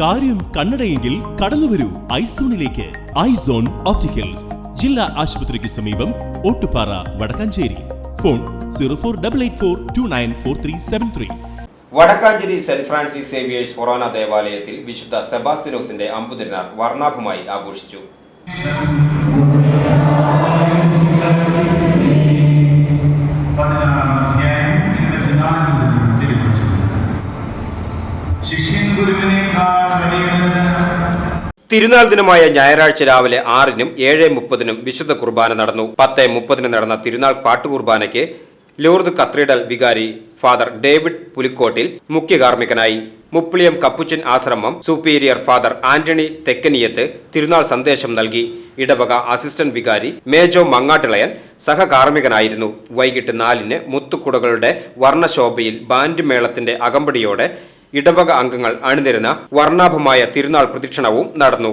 കാര്യം കണ്ണടയെങ്കിൽ കടന്നുവരൂ ഐസോണിലേക്ക്. Eyes on opticals. ജില്ലാ ആശുപത്രിക്ക് സമീപം Ottupara Vadakkanchery. Phone zero four double eight four two nine four three seven three. Vadakkanchery saint Francis Xavier's ഫൊറോന ദേവാലയത്തിൽ വിശുദ്ധ സെബാസ്റ്റിനോസിന്റെ അമ്പുതിരിനാർ വർണാഭമായി ആഘോഷിച്ചു. തിരുനാൾ ദിനമായ ഞായറാഴ്ച രാവിലെ ആറിനും ഏഴ് മുപ്പതിനും വിശുദ്ധ കുർബാന നടന്നു. പത്ത് മുപ്പതിന് നടന്ന തിരുനാൾ പാട്ടുകുർബാനയ്ക്ക് ലൂർദ് കത്രീഡൽ വികാരി ഫാദർ ഡേവിഡ് പുലിക്കോട്ടിൽ മുഖ്യ കാർമ്മികനായി മുപ്പിളിയം കപ്പുച്ചൻ ആശ്രമം സുപ്പീരിയർ ഫാദർ ആന്റണി തെക്കനിയത്ത് തിരുനാൾ സന്ദേശം നൽകി. ഇടവക അസിസ്റ്റന്റ് വികാരി മേജോ മങ്ങാട്ടിളയൻ സഹകാർമ്മികനായിരുന്നു. വൈകിട്ട് നാലിന് മുത്തുക്കുടകളുടെ വർണശോഭയിൽ ബാൻഡ് മേളത്തിന്റെ അകമ്പടിയോടെ ഇടവക അംഗങ്ങൾ അണിനിരുന്ന വർണാഭമായ തിരുനാൾ പ്രദക്ഷിണവും നടന്നു.